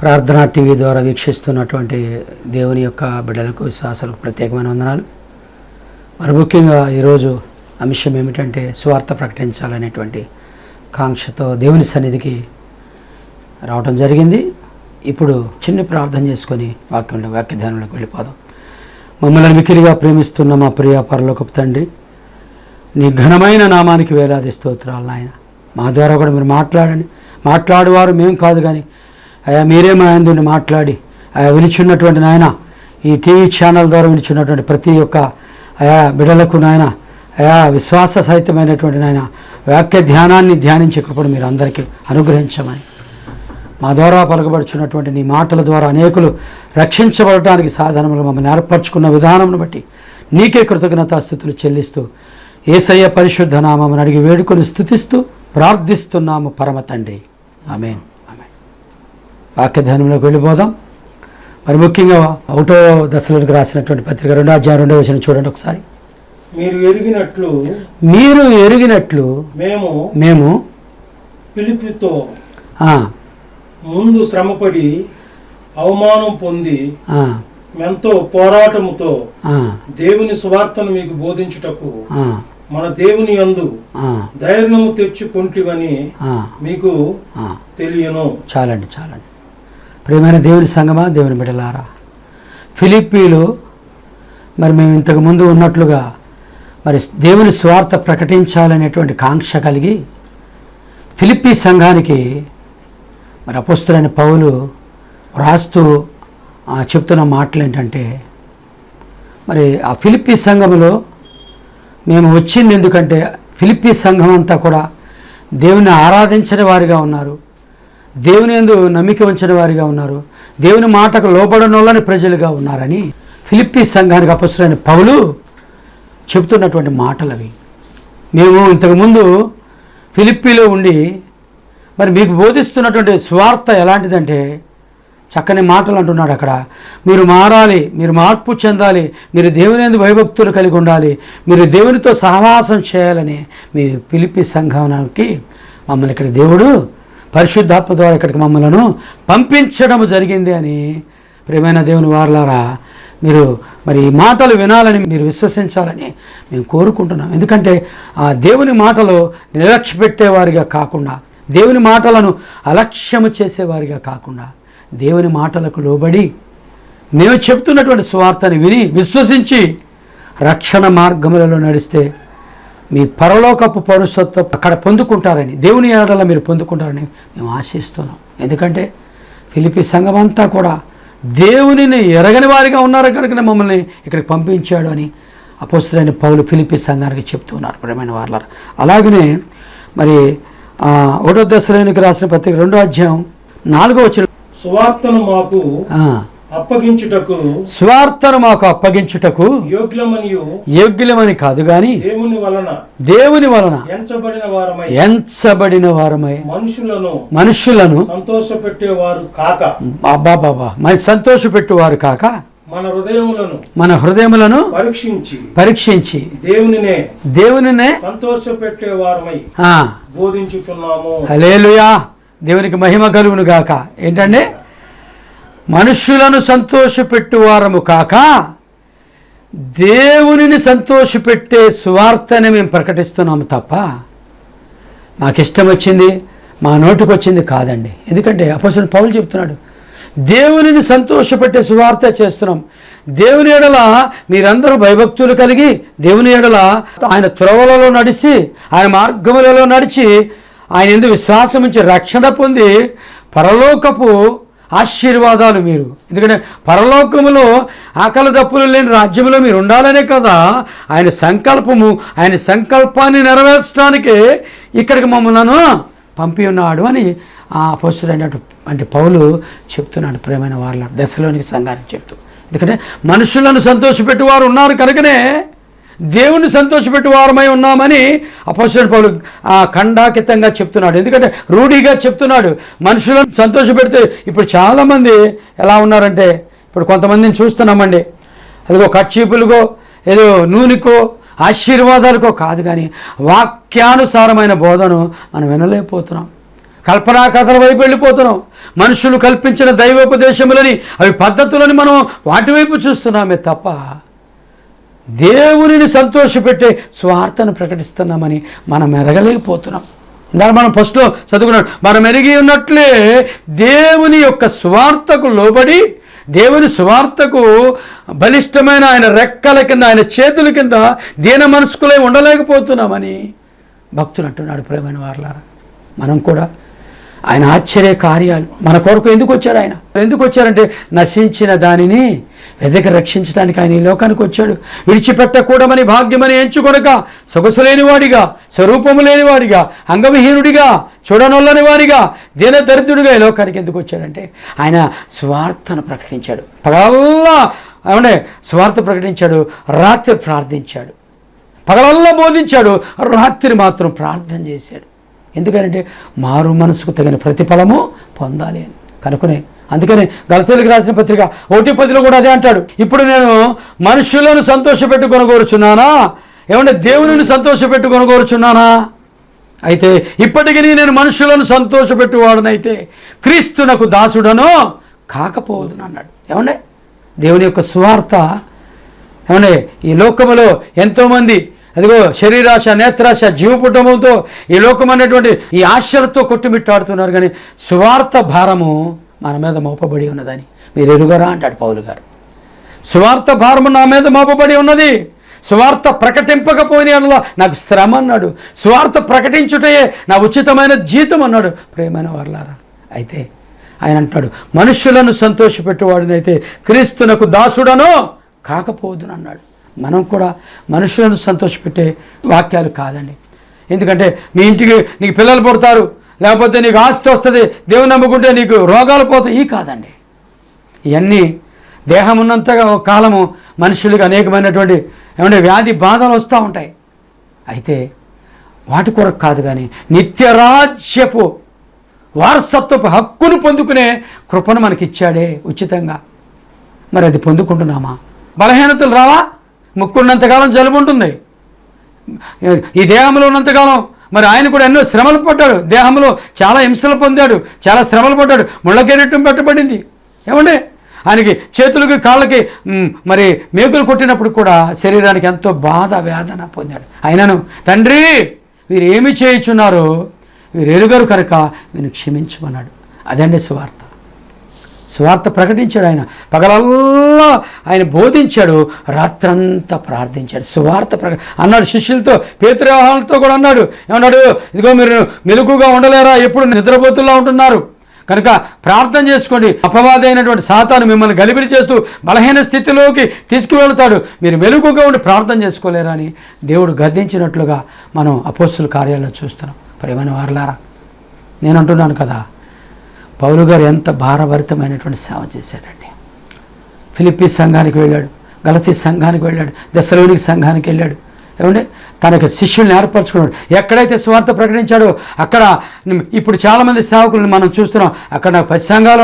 ప్రార్థనా టీవీ ద్వారా వీక్షిస్తున్నటువంటి దేవుని యొక్క బిడ్డలకు విశ్వాసాలకు ప్రత్యేకమైన వందనాలు. మరి ముఖ్యంగా ఈరోజు అంశం ఏమిటంటే స్వార్థ ప్రకటించాలనేటువంటి కాంక్షతో దేవుని సన్నిధికి రావటం జరిగింది. ఇప్పుడు చిన్న ప్రార్థన చేసుకొని వాక్యంలో వాక్య ధ్యానంలోకి వెళ్ళిపోదాం. మమ్మల్ని మికిలిగా ప్రేమిస్తున్న మా ప్రియ పరలోకపు తండ్రి నీ ఘనమైన నామానికి వేలాది స్తోత్రాలు నాయన. మా ద్వారా కూడా మీరు మాట్లాడండి. మాట్లాడేవారు మేము కాదు కానీ అయా మీరే మా ఆయనతో మాట్లాడి ఆయా వినిచున్నటువంటి నాయన ఈ టీవీ ఛానల్ ద్వారా వినిచున్నటువంటి ప్రతి ఒక్క ఆయా బిడలకు నాయన ఆయా విశ్వాస సహితమైనటువంటి నాయన వాక్య ధ్యానాన్ని ధ్యానించే కృపను మీరు అందరికీ అనుగ్రహించమని. మా ద్వారా పలకబడుచున్నటువంటి నీ మాటల ద్వారా అనేకులు రక్షించబడటానికి సాధనములు మమ్మల్ని ఏర్పరచుకున్న విధానమును బట్టి నీకే కృతజ్ఞతాస్థుతులు చెల్లిస్తూ ఏసయ్య పరిశుద్ధ నామమును అడిగి వేడుకొని స్థుతిస్తూ ప్రార్థిస్తున్నాము పరమ తండ్రి. Amen amen. వాక్యధ్యానంలోకి వెళ్ళిపోదాం. మరి ముఖ్యంగా ఒకటో దశలోనికి రాసినటువంటి పత్రిక రెండో అధ్యాయం రెండో వచ్చిన చూడండి ఒకసారి. మీరు ఎరిగినట్లు మీరు ఎరిగినట్లు మేము మేము పిలిపితో ముందు శ్రమపడి అవమానం పొంది ఎంతో పోరాటముతో దేవుని సువార్తను మీకు బోధించుటకు మన దేవుని యందు ఆ, ధైర్యము తెచ్చుకుంటివని మీకు. తెలియను. చాలండి చాలండి. ప్రియమైన దేవుని సంగమా దేవుని బిడలారా ఫిలిప్పీలు మరి మేము ఇంతకు ముందు ఉన్నట్లుగా మరి దేవుని స్వార్థ ప్రకటించాలనేటువంటి కాంక్ష కలిగి ఫిలిప్పీ సంఘానికి మరి అపుస్తులైన పౌలు రాస్తూ ఆ, చెప్తున్న మాటలు ఏంటంటే మరి ఆ ఫిలిప్పీ సంఘములో మేము వచ్చింది ఎందుకంటే ఫిలిప్పీ సంఘం అంతా కూడా దేవుని ఆరాధించని వారిగా ఉన్నారు. దేవుని ఎందు నమ్మిక ఉంచిన వారిగా ఉన్నారు. దేవుని మాటకు లోపడనోళ్ళని ప్రజలుగా ఉన్నారని ఫిలిప్పీ సంఘానికి అపస్తులైన పౌలు చెబుతున్నటువంటి మాటలు అవి మేము ఇంతకుముందు ఫిలిప్పీలో ఉండి మరి మీకు బోధిస్తున్నటువంటి స్వార్థ ఎలాంటిదంటే చక్కని మాటలు అంటున్నాడు అక్కడ. మీరు మారాలి మీరు మార్పు చెందాలి మీరు దేవుని యందు భయభక్తులు కలిగి ఉండాలి మీరు దేవునితో సహవాసం చేయాలని మీ పిలిపి సంఘానికి మమ్మల్ని ఇక్కడ దేవుడు పరిశుద్ధాత్మ ద్వారా ఇక్కడికి మమ్మలను పంపించడం జరిగింది అని ప్రేమైన దేవుని వారలారా మీరు మరి ఈ మాటలు వినాలని మీరు విశ్వసించాలని మేము కోరుకుంటున్నాం. ఎందుకంటే ఆ దేవుని మాటలు నిర్లక్ష్య పెట్టేవారిగా కాకుండా దేవుని మాటలను అలక్ష్యము చేసేవారిగా కాకుండా దేవుని మాటలకు లోబడి మేము చెప్తున్నటువంటి స్వార్థని విని విశ్వసించి రక్షణ మార్గములలో నడిస్తే మీ పరలోకపు పౌరసత్వం అక్కడ పొందుకుంటారని దేవుని ఆడల మీరు పొందుకుంటారని మేము ఆశిస్తున్నాం. ఎందుకంటే ఫిలిపి సంఘం అంతా కూడా దేవునిని ఎరగని వారిగా ఉన్నారు కనుక మమ్మల్ని ఇక్కడికి పంపించాడు అని అపోస్తులైన పౌలు ఫిలిపి సంఘానికి చెప్తున్నారు. ప్రేమైన వాళ్ళ అలాగనే మరి ఒకటో దశలోనికి రాసిన పత్రిక రెండో అధ్యాయం నాలుగో వచ్చిన సువార్తను మాకు అప్పగించుటకు స్వార్థను మాకు అప్పగించుటకు యోగ్యులమని కాదు గాని దేవుని వలన దేవుని వలన ఎంచబడిన వారమై ఎంచబడిన వారమై మనుషులను మనుషులను సంతోషపెట్టేవారు కాక. బాబా బాబా మన సంతోషపెట్టువారు కాక మన హృదయములను మన హృదయములను పరీక్షించి పరీక్షించి దేవునినే దేవునినే సంతోషపెట్టేవారమై ఆ, బోధించుచున్నాము. హల్లెలూయా. దేవునికి మహిమ కలుగును గాక. ఏంటంటే మనుషులను సంతోషపెట్టువారము కాక దేవునిని సంతోషపెట్టే సువార్తని మేము ప్రకటిస్తున్నాము తప్ప మాకు వచ్చింది మా నోటికి వచ్చింది కాదండి. ఎందుకంటే అపసరు పౌలు చెప్తున్నాడు దేవునిని సంతోషపెట్టే సువార్త చేస్తున్నాం. దేవుని ఎడల మీరందరూ భయభక్తులు కలిగి దేవుని ఎడల ఆయన త్రోవలలో నడిచి ఆయన మార్గములలో నడిచి ఆయన ఎందుకు విశ్వాసం నుంచి రక్షణ పొంది పరలోకపు ఆశీర్వాదాలు మీరు. ఎందుకంటే పరలోకములో ఆకలి దప్పులు లేని రాజ్యంలో మీరు ఉండాలనే కదా ఆయన సంకల్పము ఆయన సంకల్పాన్ని నెరవేర్చడానికి ఇక్కడికి మమ్మల్ని పంపి ఉన్నాడు అని ఆ అపోస్తుడైనట్టు అంటే పౌలు చెప్తున్నాడు ప్రేమైన వాళ్ళ దశలోనికి సంఘానికి చెప్తూ. ఎందుకంటే మనుషులను సంతోషపెట్టి వారు ఉన్నారు కనుకనే దేవుని సంతోషపెట్టి వారమై ఉన్నామని అపోస్తుడు పౌలు ఆ ఖండాకితంగా చెప్తున్నాడు. ఎందుకంటే రూఢీగా చెప్తున్నాడు. మనుషులను సంతోషపెడితే ఇప్పుడు చాలామంది ఎలా ఉన్నారంటే ఇప్పుడు కొంతమందిని చూస్తున్నామండి. అదిగో కట్చీపులుగో ఏదో నూనెకో ఆశీర్వాదాలకో కాదు కానీ వాక్యానుసారమైన బోధను మనం వినలేకపోతున్నాం. కల్పనా కథల వైపు వెళ్ళిపోతున్నాం. మనుషులు కల్పించిన దైవోపదేశములని అవి పద్ధతులని మనం వాటి వైపు చూస్తున్నామే తప్ప దేవునిని సంతోషపెట్టే స్వార్థను ప్రకటిస్తున్నామని మనం ఎరగలేకపోతున్నాం. దాని మనం ఫస్ట్లో చదువుకున్నాం మనం ఎరిగి ఉన్నట్లే దేవుని యొక్క స్వార్థకు లోబడి దేవుని స్వార్థకు బలిష్టమైన ఆయన రెక్కల కింద ఆయన చేతుల కింద దీన మనసుకులై ఉండలేకపోతున్నామని భక్తులు అంటున్నాడు ప్రేమైన వారలారా. మనం కూడా ఆయన ఆశ్చర్య కార్యాలు. మన కొరకు ఎందుకు వచ్చాడు ఆయన? ఎందుకు వచ్చారంటే నశించిన దానిని వెదకి రక్షించడానికి ఆయన ఈ లోకానికి వచ్చాడు. విడిచిపెట్టకూడమని భాగ్యమని ఎంచుకొనక సొగసు లేనివాడిగా స్వరూపము లేనివాడిగా అంగవిహీనుడిగా చూడనొల్లని వాడిగా దీన దరిద్రుడిగా ఈ లోకానికి ఎందుకు వచ్చాడంటే ఆయన స్వార్థను ప్రకటించాడు. పగల్లా ఏమంటే స్వార్థ ప్రకటించాడు రాత్రి ప్రార్థించాడు. పగలల్లా బోధించాడు రాత్రి మాత్రం ప్రార్థన చేశాడు. ఎందుకంటే మారు మనసుకు తగిన ప్రతిఫలము పొందాలి అని. కనుకునే అందుకనే గలతీలకు రాసిన పత్రిక ఒకటి పదిలో కూడా అదే అంటాడు. ఇప్పుడు నేను మనుషులను సంతోషపెట్టు కొనగోరుచున్నానా? ఏమంటే దేవుని సంతోషపెట్టు కొనగోరుచున్నానా? అయితే ఇప్పటికీ నేను మనుషులను సంతోషపెట్టువాడనైతే క్రీస్తునకు దాసుడను కాకపోదును అన్నాడు. ఏమండే దేవుని యొక్క సువార్త ఏమండే ఈ లోకములో ఎంతోమంది అదిగో శరీరాశ నేత్రాశ జీవపుటముతో ఈ లోకం అనేటువంటి ఈ ఆశలతో కొట్టుమిట్టాడుతున్నారు కానీ సువార్త భారము మన మీద మోపబడి ఉన్నదని. మీరు ఎరుగరా? అంటాడు పౌలు గారు. సువార్త భారము నా మీద మోపబడి ఉన్నది. స్వార్థ ప్రకటింపకపోయిన నాకు శ్రమ అన్నాడు. సువార్త ప్రకటించుటయే నా ఉచితమైన జీతం అన్నాడు. ప్రేమైన వర్లారా అయితే ఆయన అంటాడు మనుషులను సంతోషపెట్టువాడినైతే క్రీస్తునకు దాసుడనో కాకపోదునన్నాడు. మనం కూడా మనుషులను సంతోషపెట్టే వాక్యాలు కాదండి. ఎందుకంటే మీ ఇంటికి నీకు పిల్లలు పుడతారు లేకపోతే నీకు ఆస్తి వస్తుంది దేవుని నమ్ముకుంటే నీకు రోగాలు పోతాయి ఈ కాదండి. ఇవన్నీ దేహం ఉన్నంతగా కాలము మనుషులకు అనేకమైనటువంటి ఏమంటే వ్యాధి బాధలు వస్తూ ఉంటాయి. అయితే వాటి కొరకు కాదు కానీ నిత్యరాజ్యపు వారసత్వపు హక్కును పొందుకునే కృపను మనకిచ్చాడే ఉచితంగా. మరి అది పొందుకుంటున్నామా? బలహీనతలు రావా? ముక్కున్నంతకాలం జలుబు ఉంటుంది ఈ దేహంలో ఉన్నంతకాలం మరి ఆయన కూడా ఎన్నో శ్రమలు పడ్డాడు. దేహంలో చాలా హింసలు పొందాడు. చాలా శ్రమలు పడ్డాడు. ముళ్ళకెరటం పెట్టబడింది. ఏమండి? ఆయనకి చేతులకి కాళ్ళకి మరి మేకులు కొట్టినప్పుడు కూడా శరీరానికి ఎంతో బాధ వేదన పొందాడు. అయినను తండ్రి వీరు ఏమి చేయుచున్నారో వీరు ఎరుగరు కనుక వీరిని క్షమించమన్నాడు. అదండి సువార్త స్వార్థ ప్రకటించాడు ఆయన. పగలల్లా ఆయన బోధించాడు. రాత్రంతా ప్రార్థించాడు. స్వార్థ ప్రక అన్నాడు శిష్యులతో పేతృవాహాలతో కూడా అన్నాడు. ఏమన్నాడు? ఇదిగో మీరు మెలుకుగా ఉండలేరా? ఎప్పుడు నిద్రపోతుల్లా ఉంటున్నారు? కనుక ప్రార్థన చేసుకోండి. అపవాదైనటువంటి సాతాను మిమ్మల్ని గలిబిలి చేస్తూ బలహీన స్థితిలోకి తీసుకువెళ్తాడు. మీరు మెలకుగా ఉండి ప్రార్థన చేసుకోలేరా అని దేవుడు గద్దించినట్లుగా మనం అపోస్తుల కార్యాల్లో చూస్తున్నాం. ప్రేమైన వారలారా నేను అంటున్నాను కదా పౌలు గారు ఎంత భారభరితమైనటువంటి సేవ చేశాడండి. ఫిలిప్పీ సంఘానికి వెళ్ళాడు గలతీ సంఘానికి వెళ్ళాడు దశలోనికి సంఘానికి వెళ్ళాడు. ఏమంటే తనకు శిష్యుల్ని ఏర్పరచుకున్నాడు. ఎక్కడైతే స్వార్థ ప్రకటించాడో అక్కడ ఇప్పుడు చాలామంది సేవకులను మనం చూస్తున్నాం. అక్కడ నాకు పది సంఘాలు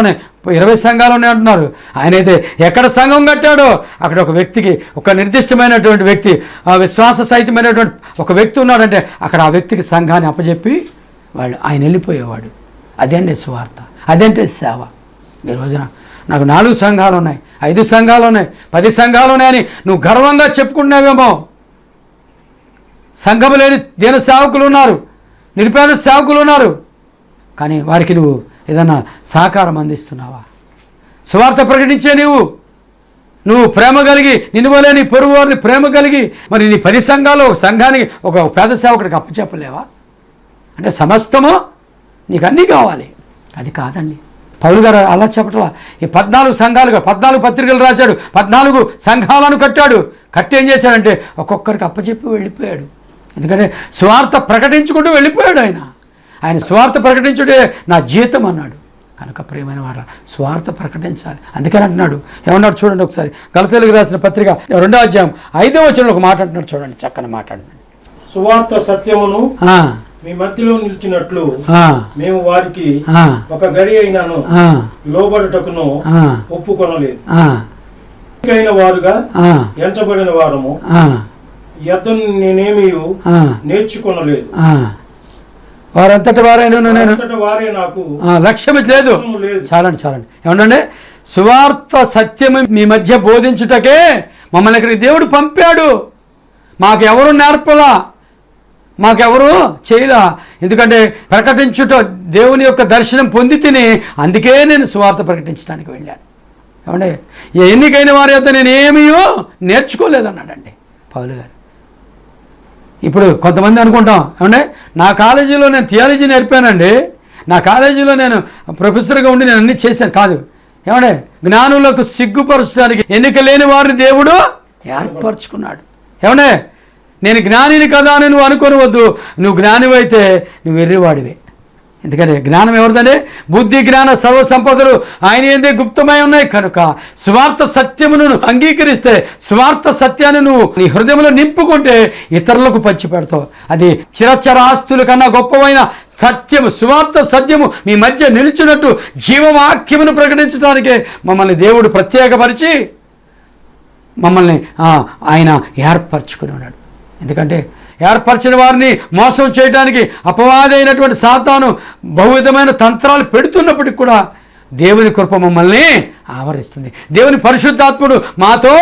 ఇరవై సంఘాలు ఉన్నాయి అంటున్నారు. ఆయనైతే ఎక్కడ సంఘం కట్టాడో అక్కడ ఒక వ్యక్తికి ఒక నిర్దిష్టమైనటువంటి వ్యక్తి ఆ విశ్వాస సహితమైనటువంటి ఒక వ్యక్తి ఉన్నాడంటే అక్కడ ఆ వ్యక్తికి సంఘాన్ని అప్పచెప్పి వాళ్ళు ఆయన వెళ్ళిపోయేవాడు. అదే అండి స్వార్థ అదేంటి సేవ. ఈ రోజున నాకు నాలుగు సంఘాలు ఉన్నాయి. ఐదు సంఘాలు ఉన్నాయి. పది సంఘాలు ఉన్నాయని నువ్వు గర్వంగా చెప్పుకుంటున్నావేమో. సంఘము లేని దీన సేవకులు ఉన్నారు. నిరుపేద సేవకులు ఉన్నారు. కానీ వారికి నువ్వు ఏదన్నా సహకారం అందిస్తున్నావా? సువార్త ప్రకటించే నీవు. నువ్వు ప్రేమ కలిగి నిన్నువలేని పొరుగువారిని పొరుగు వారిని ప్రేమ కలిగి మరి నీ పది సంఘాలు సంఘానికి ఒక పేద సేవకుడికి అప్పచెప్పలేవా? అంటే సమస్తము నీకు అన్నీ కావాలి. అది కాదండి. పౌలు గారు అలా చెప్పట్లా ఈ పద్నాలుగు సంఘాలుగా పద్నాలుగు పత్రికలు రాశాడు పద్నాలుగు సంఘాలను కట్టాడు. కట్టి ఏం చేశాడంటే ఒక్కొక్కరికి అప్పచెప్పి వెళ్ళిపోయాడు. ఎందుకంటే స్వార్థ ప్రకటించుకుంటూ వెళ్ళిపోయాడు ఆయన. ఆయన స్వార్థ ప్రకటించుడే నా జీతం అన్నాడు. కనుక ప్రియమైన వారు స్వార్థ ప్రకటించాలి. అందుకని అంటున్నాడు. ఏమన్నాడు చూడండి ఒకసారి. గలతెలుగు రాసిన పత్రిక రెండో అధ్యాయం ఐదో వచనంలో ఒక మాట అంటున్నాడు. చూడండి చక్కని మాట్లాడండి సువార్త సత్యమును మీ మధ్యలో నిలిచినట్లు మేము వారికి ఒక గడి అయినాను లోబడుటకును ఒప్పుకొనలేదు. అయిన వారుగా ఎంచబడిన వారము ఎద్దను నేనేమి నేర్చుకొనలేదు. వారంతటి వారైనా నేను. వారే నాకు లక్ష్యం లేదు. చాలండి చాలండి. ఏమంటే సువార్త సత్యము మీ మధ్య బోధించుటకే మమ్మల్ని ఇక్కడికి దేవుడు పంపాడు. మాకు ఎవరు నేర్పలా? మాకెవరు చేయలా. ఎందుకంటే ప్రకటించుట దేవుని యొక్క దర్శనం పొంది తిని అందుకే నేను సువార్త ప్రకటించడానికి వెళ్ళాను. ఏమండి? ఎన్నికైన వారి యొక్క నేను నేర్చుకోలేదన్నాడండి పౌలు గారు. ఇప్పుడు కొంతమంది అనుకుంటాం ఏమంటే నా కాలేజీలో నేను థియాలజీ నేర్పానండి నా కాలేజీలో నేను ప్రొఫెసర్గా ఉండి నేను అన్ని చేశాను కాదు. ఏమంటే జ్ఞానులకు సిగ్గుపరచడానికి ఎన్నిక లేని వారిని దేవుడు ఏర్పరచుకున్నాడు. ఏమంటే నేను జ్ఞానిని కదా అని నువ్వు అనుకోనవద్దు. నువ్వు జ్ఞానివైతే నువ్వు వెర్రివాడివే ఎందుకంటే జ్ఞానం ఎవరిదంటే బుద్ధి జ్ఞాన సర్వ సంపదలు ఆయన ఏందే గుప్తమై ఉన్నాయి. కనుక స్వార్థ సత్యమును అంగీకరిస్తే స్వార్థ సత్యాన్ని నువ్వు నీ హృదయంలో నింపుకుంటే ఇతరులకు పంచిపెడతావు అది చిరచర ఆస్తుల కన్నా గొప్పమైన సత్యము స్వార్థ సత్యము మీ మధ్య నిలిచినట్టు జీవవాక్యమును ప్రకటించడానికే మమ్మల్ని దేవుడు ప్రత్యేకపరిచి మమ్మల్ని ఆయన ఏర్పరచుకుని ఉన్నాడు. ఎందుకంటే ఏర్పరిచిన వారిని మోసం చేయడానికి అపవాదైనటువంటి సాతాను బహువిధమైన తంత్రాలు పెడుతున్నప్పటికి కూడా దేవుని కృప మమ్మల్ని ఆవరిస్తుంది. దేవుని పరిశుద్ధాత్ముడు మాతో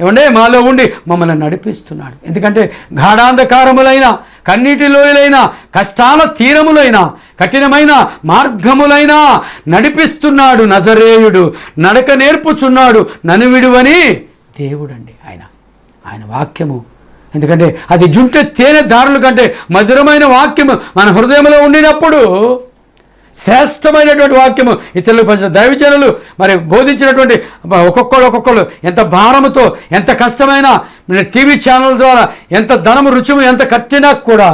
ఏమండే మాలో ఉండి మమ్మల్ని నడిపిస్తున్నాడు. ఎందుకంటే గాఢాంధకారములైన కన్నీటి లోయలైన కష్టాల తీరములైన కఠినమైన మార్గములైన నడిపిస్తున్నాడు నజరేయుడు. నడక నేర్పుచున్నాడు ననువిడువని దేవుడండి ఆయన. ఆయన వాక్యము ఎందుకంటే అది జుంటే తేనె దారుల కంటే మధురమైన వాక్యము మన హృదయంలో ఉండినప్పుడు శ్రేష్టమైనటువంటి వాక్యము ఇతరులకు పంచిన దైవజనులు మరి బోధించినటువంటి ఒక్కొక్కరు ఒక్కొక్కరు ఎంత భారముతో ఎంత కష్టమైన టీవీ ఛానల్ ద్వారా ఎంత ధనము రుచుము ఎంత కట్టినా కూడా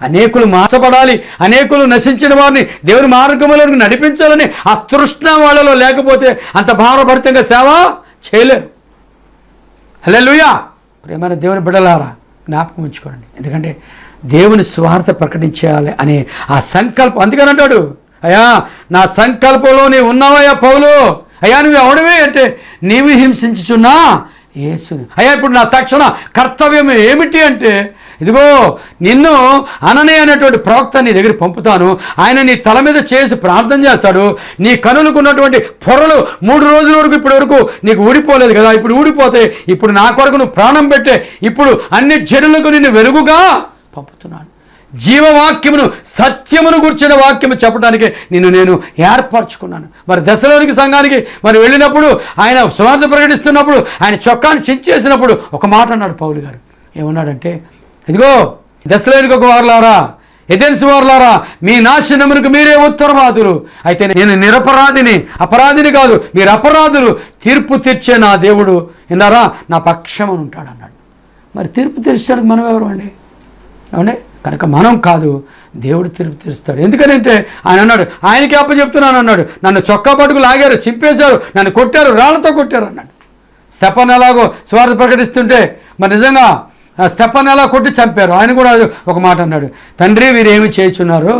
అనేకులు మార్చబడాలి అనేకులు నశించిన వారిని దేవుని మార్గములకు నడిపించాలని ఆ తృష్ణ వాళ్ళలో లేకపోతే అంత భారభరితంగా సేవ చేయలేరు. హల్లెలూయా! ప్రేమైన దేవుని బిడ్డలారా జ్ఞాపకం ఉంచుకోండి. ఎందుకంటే దేవుని స్వార్థ ప్రకటించాలి అనే ఆ సంకల్పం. అందుకని అంటాడు అయ్యా నా సంకల్పంలో నీవు ఉన్నావయ్యా పౌలు. అయ్యా నువ్వు అవడమే అంటే నీవు హింసించుచున్నా ఏసు అయ్యా ఇప్పుడు నా తక్షణ కర్తవ్యం ఏమిటి అంటే ఇదిగో నిన్ను అననే అనేటువంటి ప్రవక్త నీ దగ్గర పంపుతాను. ఆయన నీ తల మీద చేసి ప్రార్థన చేస్తాడు. నీ కనులకు ఉన్నటువంటి పొరలు మూడు రోజుల వరకు ఇప్పటి వరకు నీకు ఊడిపోలేదు కదా. ఇప్పుడు ఊడిపోతే ఇప్పుడు నా కొరకు నువ్వు ప్రాణం పెట్టే ఇప్పుడు అన్ని జనులకు నిన్ను వెలుగుగా పంపుతున్నాను. జీవవాక్యమును సత్యమును గుర్చిన వాక్యము చెప్పడానికి నిన్ను నేను ఏర్పరచుకున్నాను. మరి దశలోనికి సంఘానికి మరి వెళ్ళినప్పుడు ఆయన స్వార్థ ప్రకటిస్తున్నప్పుడు ఆయన చొక్కాన్ని చించేసినప్పుడు ఒక మాట అన్నాడు పౌలు గారు. ఏమన్నాడంటే ఇదిగో దశలోనికి ఒక వారులారా ఎథెన్స్ వారులారా మీ నాశనమునకు మీరే ఉత్తరవాదులు. అయితే నేను నిరపరాధిని అపరాధిని కాదు మీరు అపరాధులు. తీర్పు తీర్చే నా దేవుడు. విన్నారా? నా పక్షమని ఉంటాడు అన్నాడు. మరి తీర్పు తీర్చడానికి మనం ఎవరు అండి? ఏమండి? కనుక మనం కాదు దేవుడు తీర్పు తీరుస్తాడు. ఎందుకనంటే ఆయన అన్నాడు ఆయనకి అప్ప చెప్తున్నాను అన్నాడు. నన్ను చొక్కా పట్టుకు లాగారు చింపేశారు నన్ను కొట్టారు రాళ్ళతో కొట్టారు అన్నాడు. స్టెపన్ ఎలాగో స్వార్థ ప్రకటిస్తుంటే మరి నిజంగా ఆ స్టెపన్ ఎలా కొట్టి చంపారు. ఆయన కూడా ఒక మాట అన్నాడు. తండ్రి వీరేమి చేయుచున్నారు?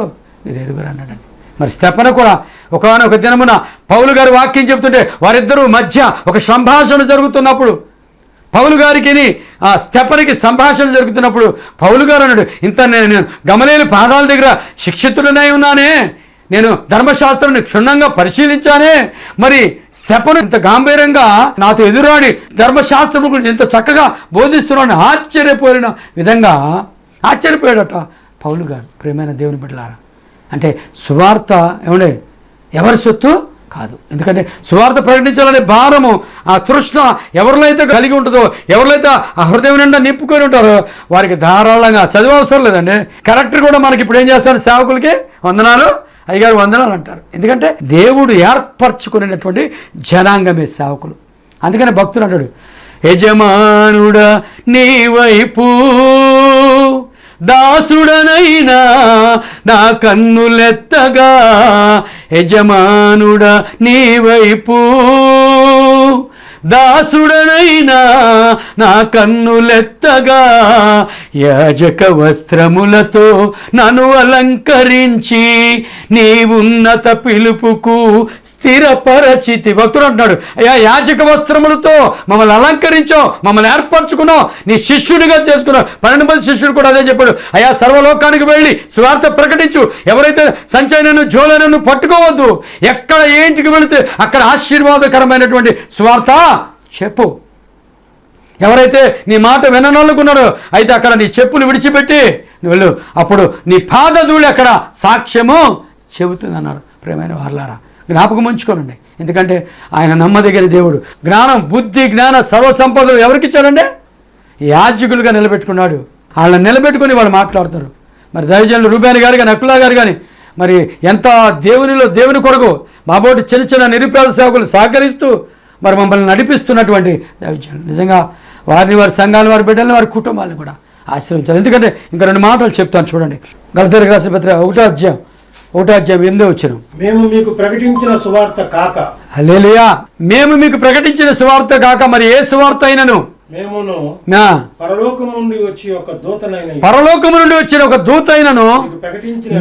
మీరు ఎరుగురు అన్నాడండి. మరి స్టెపన కూడా ఒకనొక దినమున పౌలు గారు వాక్యం చెప్తుంటే వారిద్దరూ మధ్య ఒక సంభాషణ జరుగుతున్నప్పుడు పౌలు గారికి ఆ స్టెపనికి సంభాషణ జరుగుతున్నప్పుడు పౌలు గారు అన్నాడు ఇంత నేను గమలేని పాదాల దగ్గర శిక్షితుడనై ఉన్నానే నేను ధర్మశాస్త్రాన్ని క్షుణ్ణంగా పరిశీలించానే మరి స్తెపను ఇంత గాంభీర్యంగా నాతో ఎదురాడి ధర్మశాస్త్రం గురించి ఎంత చక్కగా బోధిస్తున్నాడని ఆశ్చర్యపోయిన విధంగా ఆశ్చర్యపోయాడట పౌలు గారు. ప్రేమైన దేవుని బిడ్డలారా అంటే సువార్త ఏమండే? ఎవరి సొత్తు? కాదు. ఎందుకంటే సువార్త ప్రకటించాలనే భారము ఆ తృష్ణ ఎవరిలో అయితే కలిగి ఉంటుందో ఎవరిలో అయితే ఆ హృదయం నిండా నింపుకొని ఉంటారో వారికి ధారాళంగా చదువు అవసరం లేదండి. కరెక్ట్ కూడా మనకి ఇప్పుడు ఏం చేస్తారు సేవకులకి వందనాలు. అయ్యగారు వందనాలు అంటారు. ఎందుకంటే దేవుడు ఏర్పరచుకునేటటువంటి జనాంగమే సేవకులు. అందుకని భక్తులు అంటాడు యజమానుడా నీ వైపు దాసుడనైనా నా కన్నులెత్తగా యజమానుడా నీ వైపు. దాసుడనైనా నా కన్నులెత్తగా యాజక వస్త్రములతో నన్ను అలంకరించి నీ ఉన్నత పిలుపుకు స్థిరపరచితి భక్తుడు అంటున్నాడు అయ్యా యాజక వస్త్రములతో మమ్మల్ని అలంకరించావు మమ్మల్ని ఏర్పరచుకున్నావు నీ శిష్యుడిగా చేసుకున్నావు పన్నెండు మంది శిష్యుడు కూడా అదే చెప్పాడు అయ్యా సర్వలోకానికి వెళ్ళి స్వార్థ ప్రకటించు. ఎవరైతే సంచయనను జోలనను పట్టుకోవద్దు ఎక్కడ ఏంటికి వెళితే అక్కడ ఆశీర్వాదకరమైనటువంటి స్వార్థ చెప్పు. ఎవరైతే నీ మాట విననోళ్ళకున్నారో అయితే అక్కడ నీ చెప్పులు విడిచిపెట్టి వెళ్ళు. అప్పుడు నీ పాదధూళి అక్కడ సాక్ష్యము చెబుతుంది అన్నారు ప్రేమైన వాళ్ళారా జ్ఞాపకం ఉంచుకోనండి. ఎందుకంటే ఆయన నమ్మదగిన దేవుడు. జ్ఞానం బుద్ధి జ్ఞాన సర్వసంపదలు ఎవరికి ఇచ్చాడండి? యాజకులుగా నిలబెట్టుకున్నాడు. వాళ్ళని నిలబెట్టుకుని వాళ్ళు మాట్లాడతారు. మరి దైవజనులు రూపాయలు గారు కానీ అక్కులా గారు కానీ మరి ఎంత దేవునిలో దేవుని కొరకు మాబోటి చిన్న చిన్న నిరుపేద సేవకులు సహకరిస్తూ మరి మమ్మల్ని నడిపిస్తున్నటువంటి దైవజనులు. నిజంగా వారిని వారి సంఘాల వారి బిడ్డల్ని వారి కుటుంబాలను కూడా ఆశ్రయించాలి. ఎందుకంటే ఇంకా రెండు మాటలు చెప్తాను చూడండి. గలతరికి రాసిన పత్రిక ఒకటో అధ్యాయం ఒకటో అధ్యాయం ఎనిమిదో వచ్చిన. మేము మీకు ప్రకటించిన సువార్త కాక. హల్లెలూయా! మేము మీకు ప్రకటించిన సువార్త కాక మరి ఏ సువార్త అయినను? మేమును నా. పరలోకం నుండి వచ్చి ఒక దూతనైన పరలోకము నుండి వచ్చిన ఒక దూత అయినను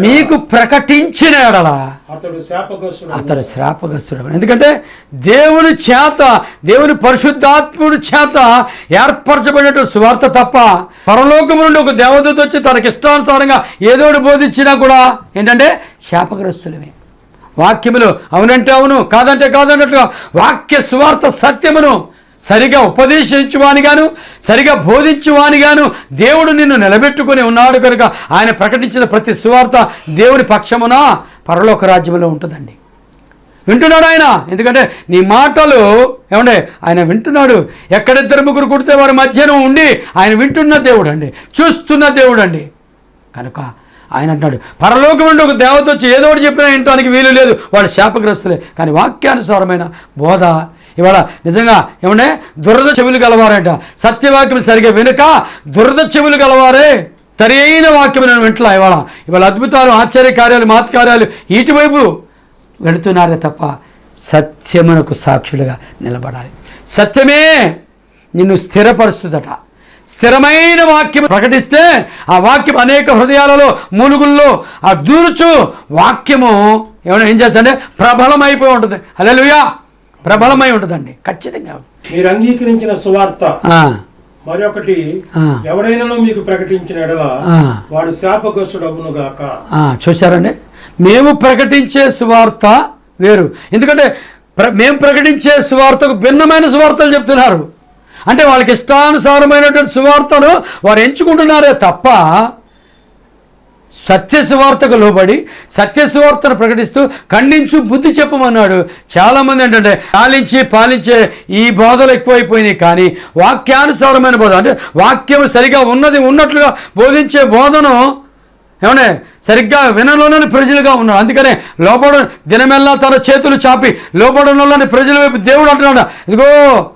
మీకు ప్రకటించిన ఎడల. అతడు శాపగ్రస్తుడు అతడు శ్రాపగస్తుడు ఎందుకంటే దేవుని చేత దేవుని పరిశుద్ధాత్ముడి చేత ఏర్పరచబడినటువంటి సువార్త తప్ప పరలోకము నుండి ఒక దేవదూత వచ్చి తనకి ఇష్టానుసారంగా ఏదో ఒకటి బోధించినా కూడా ఏంటంటే శాపగ్రస్తులమే. వాక్యములు అవునంటే అవును కాదంటే కాదన్నట్లుగా వాక్య సువార్త సత్యమును సరిగా ఉపదేశించువానిగాను సరిగా బోధించువానిగాను దేవుడు నిన్ను నిలబెట్టుకుని ఉన్నాడు కనుక ఆయన ప్రకటించిన ప్రతి సువార్త దేవుని పక్షమున పరలోక రాజ్యంలో ఉంటుందండి. వింటున్నాడు ఆయన? ఎందుకంటే నీ మాటలు ఏమండే ఆయన వింటున్నాడు. ఎక్కడిద్దరు ముగ్గురు కుడితే వారి మధ్యన ఉండి ఆయన వింటున్న దేవుడు అండి చూస్తున్న దేవుడు అండి కనుక ఆయన అంటున్నాడు పరలోకం నుండి ఒక దేవత వచ్చి ఏదో ఒకటి చెప్పినా వినటానికి వీలు లేదు వాళ్ళు శాపగ్రస్తులే. కానీ వాక్యానుసారమైన బోధ ఇవాళ నిజంగా ఏమంటే దురద చెవులు గలవారంట. సత్యవాక్యం సరిగా వెనుక దురద చెవులు గలవారే. సరి అయిన వాక్యం నేను వింటలా ఇవాళ. ఇవాళ అద్భుతాలు ఆశ్చర్య కార్యాలు మాత్కార్యాలు ఇటువైపు వెళుతున్నారే తప్ప సత్యమునకు సాక్షులుగా నిలబడాలి. సత్యమే నిన్ను స్థిరపరుస్తుందట. స్థిరమైన వాక్యం ప్రకటిస్తే ఆ వాక్యం అనేక హృదయాలలో మూలుగుల్లో ఆ దూరుచు వాక్యము ఏమైనా ఏం చేస్తుందంటే ప్రబలమైపోయి ఉంటుంది. హల్లెలూయా! ప్రబలమై ఉంటుందండి. ఖచ్చితంగా. మీరు అంగీకరించిన సువార్త మరొకటి ఆ, ఎవడైనాను మీకు ప్రకటించిన ఎడల. వాడు శాపగ్రస్తుడు అగును గాక చూశారండి? మేము ప్రకటించే సువార్త వేరు. ఎందుకంటే ప్ర మేము ప్రకటించే సువార్తకు భిన్నమైన సువార్తలు చెప్తున్నారు. అంటే వాళ్ళకి ఇష్టానుసారమైనటువంటి సువార్తను వారు ఎంచుకుంటున్నారే తప్ప సత్య సువార్తకు లోబడి సత్య సువార్తను ప్రకటిస్తూ ఖండించు బుద్ధి చెప్పమన్నాడు. చాలామంది ఏంటంటే పాలించి పాలించే ఈ బోధలు ఎక్కువైపోయినాయి కానీ వాక్యానుసారమైన బోధ అంటే వాక్యం సరిగా ఉన్నది ఉన్నట్లుగా బోధించే బోధను ఏమంటే సరిగ్గా వినలోనని ప్రజలుగా ఉన్నారు. అందుకనే లోపడ దినమెల్లా తన చేతులు చాపి లోపడంలోని ప్రజల వైపు దేవుడు అంటున్నాడు. ఇదిగో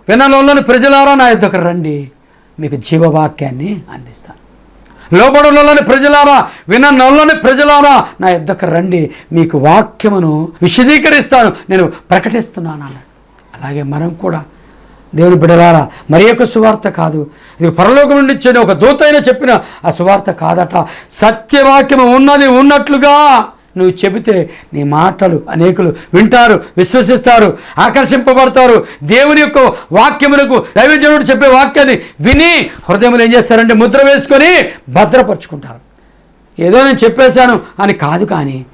వినలోని ప్రజలారా నా ఇద్దరు రండి మీకు జీవవాక్యాన్ని అందిస్తాను. లోపడంలోని ప్రజలారా వినలోని ప్రజలారా నా యుద్ధకు రండి మీకు వాక్యమును విశదీకరిస్తాను నేను ప్రకటిస్తున్నాను అన్నాడు. అలాగే మనం కూడా దేవుని బిడలారా మరి యొక్క సువార్త కాదు. ఇది పరలోకం నుండి ఇచ్చిన ఒక దూతైన చెప్పిన ఆ సువార్త కాదట సత్యవాక్యము ఉన్నది ఉన్నట్లుగా నువ్వు చెబితే నీ మాటలు అనేకులు వింటారు విశ్వసిస్తారు ఆకర్షింపబడతారు. దేవుని యొక్క వాక్యమునకు దైవజనుడు చెప్పే వాక్యాన్ని విని హృదయములు ఏం చేస్తారంటే ముద్ర వేసుకొని భద్రపరుచుకుంటారు. ఏదో నేను చెప్పేశాను అని కాదు కానీ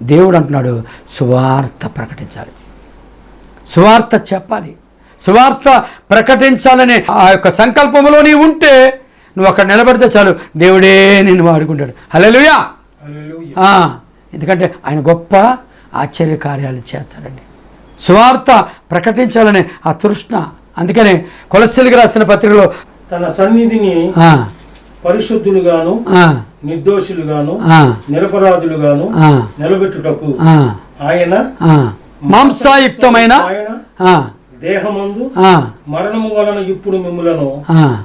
దేవుడు అంటున్నాడు సువార్త ప్రకటించాలి. సువార్త చెప్పాలి. సువార్త ప్రకటించాలనే ఆ యొక్క సంకల్పంలో నీవు ఉంటే నువ్వు అక్కడ నిలబడితే చాలు దేవుడే నిన్ను వాడుకుంటాడు. ఆ, ఎందుకంటే ఆయన గొప్ప ఆశ్చర్య కార్యాలు చేస్తాడండి సువార్త ప్రకటించాలనే ఆ తృష్ణ. అందుకనే కొలసిలికి రాసిన పత్రికలో తన సన్నిధిని ఆ, పరిశుద్ధులుగాను నిర్దోషులుగాను నిరపరాధులుగాను నిలబెట్టుటకు ఆయన. మాంసాయుక్తమైన దేహమందు మరణము వలన ఇప్పుడు మిమ్ములను.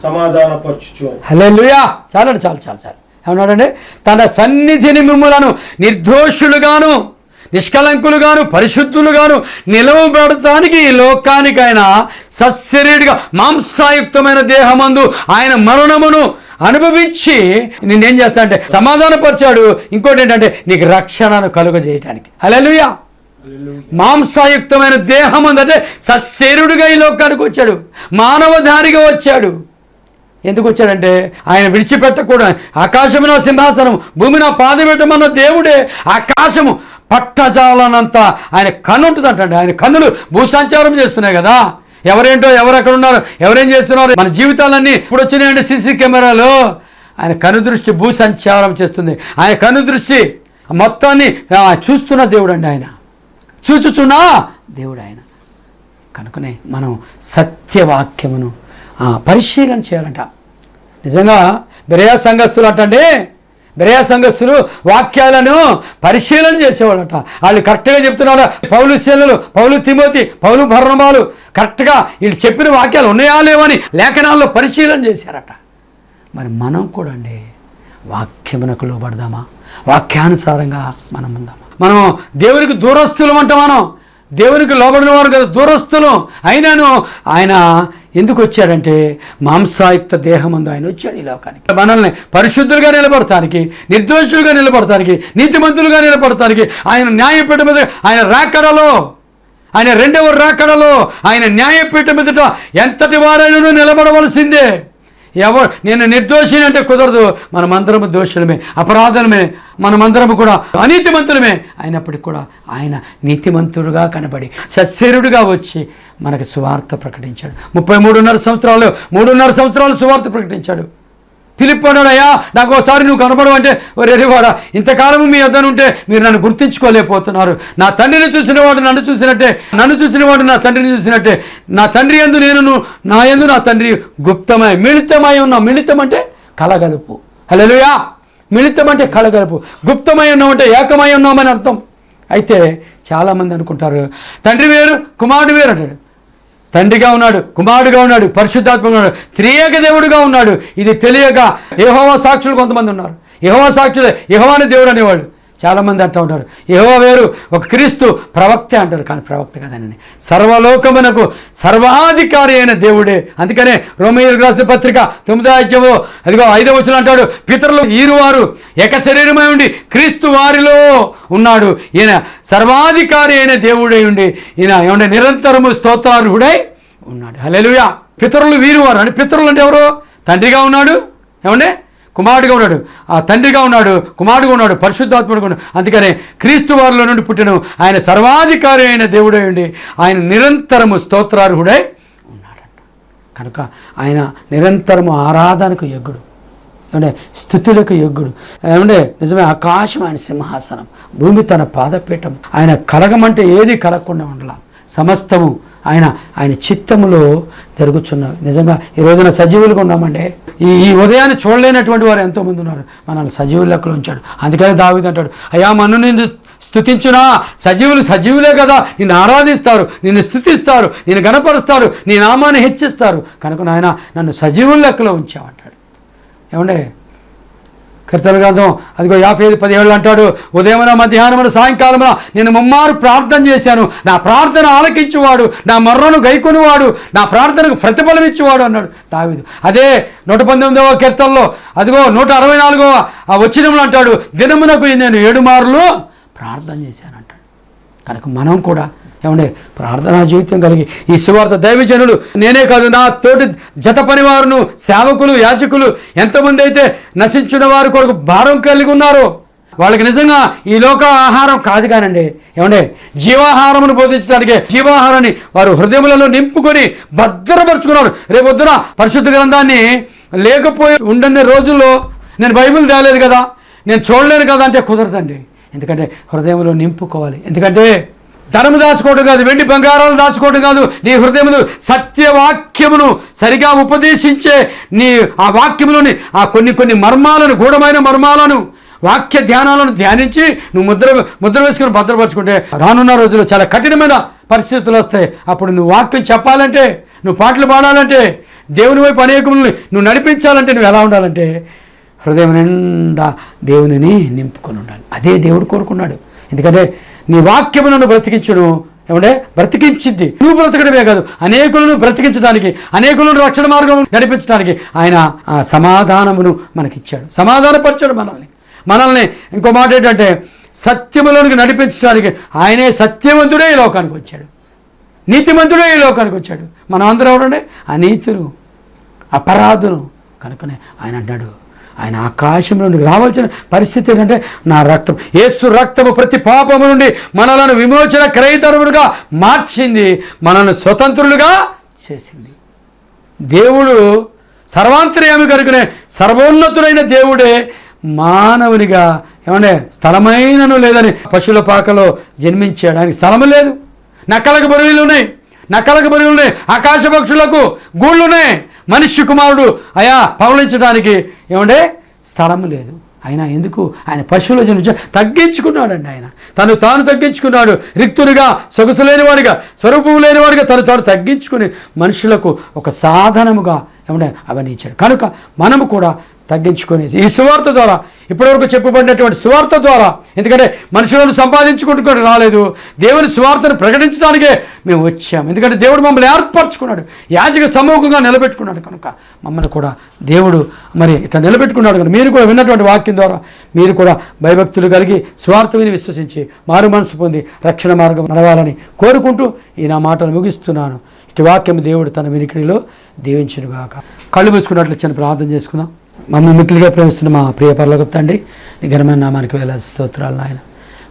సమాధానపరచుచు. హల్లెలూయా. చాలండి చాలు చాలు చాలు. ఏమన్నాడండి తన సన్నిధిని మిమ్మలను నిర్దోషులుగాను నిష్కలంకులుగాను పరిశుద్ధులుగాను నిలవబడటానికి ఈ లోకానికి ఆయన సస్యరీడిగా మాంసాయుక్తమైన దేహమందు ఆయన మరణమును అనుభవించి నిన్నేం చేస్తా అంటే సమాధానపరిచాడు. ఇంకోటి ఏంటంటే నీకు రక్షణను కలుగజేయటానికి హల్లెలూయా. మాంసాయుక్తమైన దేహం అంటే సశరీరుడిగా ఈ లోకానికి వచ్చాడు. మానవధారిగా వచ్చాడు. ఎందుకు వచ్చాడంటే ఆయన విడిచిపెట్టకూడదు. ఆకాశము నా సింహాసనం భూమి నా పాదపెట్టమన్న దేవుడే ఆకాశము పట్టజాలనంత ఆయన కన్ను ఉంటుందంటండి ఆయన కన్నులు భూసంచారం చేస్తున్నాయి కదా. ఎవరేంటో ఎవరు ఎక్కడ ఉన్నారు ఎవరేం చేస్తున్నారు మన జీవితాలన్నీ ఇప్పుడు వచ్చినాయండి సీసీ కెమెరాలు. ఆయన కను దృష్టి భూసంచారం చేస్తుంది. ఆయన కను దృష్టి మొత్తాన్ని చూస్తున్న దేవుడు అండి ఆయన. చూచుచున్నా దేవుడు ఆయన కనుకనే మనం సత్యవాక్యమును పరిశీలన చేయాలంట. నిజంగా బిరయా సంఘస్థులు అంటే బిరయా సంఘస్థులు వాక్యాలను పరిశీలన చేసేవాళ్ళట. వాళ్ళు కరెక్ట్గా చెప్తున్నారు? పౌలు శీలలు పౌలు తిమోతి పౌలు భరణమాలు కరెక్ట్గా వీళ్ళు చెప్పిన వాక్యాలు ఉన్నాయా లేవని లేఖనాల్లో పరిశీలన చేశారట. మరి మనం కూడా అండి వాక్యమునకు లోబడదామా? వాక్యానుసారంగా మనం ఉందామా? మనం దేవునికి దూరస్తులం అంట మనం. దేవునికి లోబడిన వారు కదా దూరస్తులం అయినాను ఆయన ఎందుకు వచ్చాడంటే మాంసాయుక్త దేహం అందు ఆయన వచ్చాడు ఈ లోకానికి. మనల్ని పరిశుద్ధులుగా నిలబడటానికి నిర్దోషులుగా నిలబడటానికి నీతిమంతులుగా నిలబడటానికి ఆయన న్యాయపీఠం మీద ఆయన రాకడలో ఆయన రెండవ రాకడలో ఆయన న్యాయపీఠం మీదట ఎంతటి వారైనను నిలబడవలసిందే? ఎవరు? నేను నిర్దోషిని అంటే కుదరదు. మనమందరము దోషులమే అపరాధులమే మనమందరము కూడా అనీతిమంతులమే అయినప్పటికీ కూడా ఆయన నీతిమంతుడుగా కనబడి సశరీరుడుగా వచ్చి మనకు సువార్త ప్రకటించాడు. ముప్పై మూడున్నర సంవత్సరాలు మూడున్నర సంవత్సరాలు సువార్త ప్రకటించాడు. ఫిలిప్ అన్నాడయ్యా నాకు ఒకసారి నువ్వు కనపడవంటే రెరివాడా ఇంతకాలము మీ ఉంటే మీరు నన్ను గుర్తించుకోలేకపోతున్నారు. నా తండ్రిని చూసినవాడు నన్ను చూసినట్టే నన్ను చూసిన వాడు నా తండ్రిని చూసినట్టే. నా తండ్రి ఎందు నేను నా ఎందు నా తండ్రి గుప్తమై మిళితమై ఉన్న. మిళితం అంటే కలగలుపు. హలోయా మిళితం అంటే కలగలుపు. గుప్తమై ఉన్నామంటే ఏకమై ఉన్నామని అర్థం. అయితే చాలామంది అనుకుంటారు తండ్రి వేరు కుమారుడు వేరు అంటాడు తండ్రిగా ఉన్నాడు కుమారుడుగా ఉన్నాడు పరిశుద్ధాత్మగా ఉన్నాడు త్రియేక దేవుడుగా ఉన్నాడు. ఇది తెలియక యహోవ సాక్షులు కొంతమంది ఉన్నారు. యహోవ సాక్షులే యహోవాని దేవుడు అనేవాళ్ళు. చాలామంది అంటూ ఉంటారు ఏవో వేరు ఒక క్రీస్తు ప్రవక్తే అంటారు. కానీ ప్రవక్త కదనని సర్వలోకమునకు సర్వాధికారి అయిన దేవుడే. అందుకనే రోమయ్యకు రాసిన పత్రిక తొమ్మిదో అధ్యాయము అదిగో ఐదో వచ్చిన అంటాడు పితరులు ఈరువారు ఏక శరీరమై ఉండి క్రీస్తు వారిలో ఉన్నాడు. ఈయన సర్వాధికారి అయిన దేవుడై ఉండి ఈయన ఏమంటే నిరంతరము స్తోత్రార్హుడై ఉన్నాడు. హల్లెలూయా! పితరులు వీరువారు. అంటే పితరులు అంటే ఎవరు? తండ్రిగా ఉన్నాడు. ఏమంటే కుమారుడుగా ఉన్నాడు. ఆ తండ్రిగా ఉన్నాడు కుమారుడుగా ఉన్నాడు పరిశుద్ధాత్ముడుగా ఉన్నాడు. అందుకనే క్రీస్తు వారిలో నుండి పుట్టిన ఆయన సర్వాధికారి అయిన దేవుడై ఉండి ఆయన నిరంతరము స్తోత్రార్హుడై ఉన్నాడంట. కనుక ఆయన నిరంతరము ఆరాధనకు యజ్ఞుడు ఏమంటే స్థుతులకు యజ్ఞుడు ఏమంటే నిజమే ఆకాశం ఆయన సింహాసనం భూమి తన పాదపీఠం. ఆయన కలగమంటే ఏది కలగకుండా ఉండాల. సమస్తము ఆయన ఆయన చిత్తములో జరుగుతున్నవి నిజంగా ఈ రోజున సజీవులుగా ఉన్నామంటే ఈ ఈ ఉదయాన్ని చూడలేనటువంటి వారు ఎంతోమంది ఉన్నారు. మనల్ని సజీవుల లెక్కలో ఉంచాడు. అందుకనే దావిది అంటాడు అయ్యా మన్ను నిన్ను స్థుతించునా? సజీవులు సజీవులే కదా. నిన్ను ఆరాధిస్తారు నిన్ను స్థుతిస్తారు నిన్ను గణపరుస్తారు నీ నామాన్ని హెచ్చిస్తారు. కనుక నాయన నన్ను సజీవుల లెక్కలో ఉంచామంటాడు ఏమండే? కీర్తన గ్రంథం. అదిగో యాభై ఐదు పదిహేళ్ళు అంటాడు ఉదయమున మధ్యాహ్నమున సాయంకాలమున నేను ముమ్మారు ప్రార్థన చేశాను. నా ప్రార్థన ఆలకించువాడు నా మర్రను గైకొనివాడు నా ప్రార్థనకు ప్రతిఫలం ఇచ్చేవాడు అన్నాడు తావిదు అదే నూట పంతొమ్మిదవ కీర్తనలో అదిగో నూట అరవై నాలుగవ ఆ వచ్చినములు అంటాడు దినమునకు నేను ఏడు మార్లు ప్రార్థన చేశాను అంటాడు. కనుక మనం కూడా ఏమంటే ప్రార్థనా జీవితం కలిగి ఈ సువార్త దైవజనులు నేనే కాదు నా తోటి జత పనివారును సేవకులు యాచకులు ఎంతమంది అయితే నశించిన వారి కొరకు భారం కలిగి ఉన్నారో వాళ్ళకి నిజంగా ఈ లోక ఆహారం కాదు కానండి. ఏమండే జీవాహారమును బోధించడానికి జీవాహారాన్ని వారు హృదయములలో నింపుకొని భద్రపరుచుకున్నారు. రేపొద్దున పరిశుద్ధ గ్రంథాన్ని లేకపోయి ఉండని రోజుల్లో నేను బైబిల్ తేలేదు కదా నేను చూడలేను కదా అంటే కుదరదండి. ఎందుకంటే హృదయంలో నింపుకోవాలి. ఎందుకంటే ధనము దాచుకోవడం కాదు వెండి బంగారాలు దాచుకోవడం కాదు. నీ హృదయమును సత్యవాక్యమును సరిగా ఉపదేశించే నీ ఆ వాక్యములోని ఆ కొన్ని కొన్ని మర్మాలను గూఢమైన మర్మాలను వాక్య ధ్యానాలను ధ్యానించి నువ్వు ముద్ర ముద్ర వేసుకుని భద్రపరచుకుంటే రానున్న రోజుల్లో చాలా కఠినమైన పరిస్థితులు వస్తాయి. అప్పుడు నువ్వు వాక్యం చెప్పాలంటే నువ్వు పాటలు పాడాలంటే దేవుని వైపు అనేకములను నువ్వు నడిపించాలంటే నువ్వు ఎలా ఉండాలంటే హృదయం నిండా దేవునిని నింపుకొని ఉండాలి. అదే దేవుడు కోరుకున్నాడు. ఎందుకంటే నీ వాక్యము నన్ను బ్రతికించును. ఏమంటే బ్రతికించింది. నువ్వు బ్రతకడమే కాదు అనేకులను బ్రతికించడానికి అనేకులను రక్షణ మార్గం నడిపించడానికి ఆయన ఆ సమాధానమును మనకిచ్చాడు. సమాధానపరిచాడు మనల్ని. మనల్ని ఇంకో మాట ఏంటంటే సత్యములోనికి నడిపించడానికి ఆయనే సత్యవంతుడే ఈ లోకానికి వచ్చాడు. నీతిమంతుడే ఈ లోకానికి వచ్చాడు. మనం అందరం ఎవరండి అనీతులు అపరాధులు కనుకనే ఆయన అంటాడు ఆయన ఆకాశంలో నుండి రావాల్సిన పరిస్థితి ఏంటంటే నా రక్తం. ఏసు రక్తము ప్రతి పాపము నుండి మనలను విమోచన క్రయతరములుగా మార్చింది మనల్ని స్వతంత్రులుగా చేసింది. దేవుడు సర్వాంతర్యామి కనుకనే సర్వోన్నతుడైన దేవుడే మానవునిగా ఏమంటే స్థలమైనను లేదని పశువుల పాకలో జన్మించాడు. ఆయనకి స్థలము లేదు. నక్కలకు బరువులు ఉన్నాయి. నక్కలకు బరువులు ఉన్నాయి. ఆకాశ పక్షులకు గూళ్ళు ఉన్నాయి. మనిషి కుమారుడు అయా పవలించడానికి ఏమంటే స్థలము లేదు. ఆయన ఎందుకు? ఆయన పశువుల తగ్గించుకున్నాడండి ఆయన. తను తాను తగ్గించుకున్నాడు. రిక్తునిగా సొగసు లేనివాడిగా స్వరూపము లేనివాడిగా తను తాను తగ్గించుకుని మనుషులకు ఒక సాధనముగా ఏమంటే అవన్నీ కనుక మనము కూడా తగ్గించుకొని ఈ సువార్త ద్వారా ఇప్పటివరకు చెప్పబడినటువంటి సువార్త ద్వారా ఎందుకంటే మనుషులను సంపాదించుకుంటూ రాలేదు దేవుని సువార్తను ప్రకటించడానికే మేము వచ్చాము ఎందుకంటే దేవుడు మమ్మల్ని ఏర్పరచుకున్నాడు. యాజక సమూహంగా నిలబెట్టుకున్నాడు కనుక మమ్మల్ని కూడా దేవుడు మరి ఇట్లా నిలబెట్టుకున్నాడు కనుక మీరు కూడా విన్నటువంటి వాక్యం ద్వారా మీరు కూడా భయభక్తులు కలిగి స్వార్థ విని విశ్వసించి మారు మనసు పొంది రక్షణ మార్గం నడవాలని కోరుకుంటూ ఈ నా మాటలు ముగిస్తున్నాను. ఇటు వాక్యం దేవుడు తన వినికిడిలో దీవించునుగాక. కళ్ళు మూసుకున్నట్లు చిన్న ప్రార్థన చేసుకుందాం. మమ్మల్ని మిక్కిలిగా ప్రేమిస్తున్న మా ప్రియ పరలోక తండ్రి నీ ఘనమైన నామానికి వేల స్తోత్రాలు నాయన.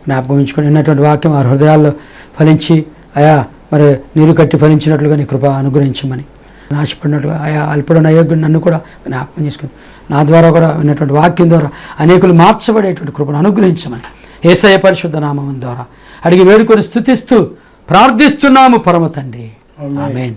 జ్ఞాపకం ఉంచుకొని ఉన్నటువంటి వాక్యం ఆ హృదయాల్లో ఫలించి అయా మరి నీరు కట్టి ఫలించినట్లుగా నీ కృప అనుగ్రహించమని. నాశపడినట్లుగా ఆయా అల్పుడని అయోగ్యుడు నన్ను కూడా జ్ఞాపకం చేసుకుని నా ద్వారా కూడా విన్నటువంటి వాక్యం ద్వారా అనేకులు మార్చబడేటువంటి కృపను అనుగ్రహించమని. ఏసయ పరిశుద్ధ నామం ద్వారా అడిగి వేడుకొని స్థుతిస్తూ ప్రార్థిస్తున్నాము పరమ తండ్రి. ఆమెన్.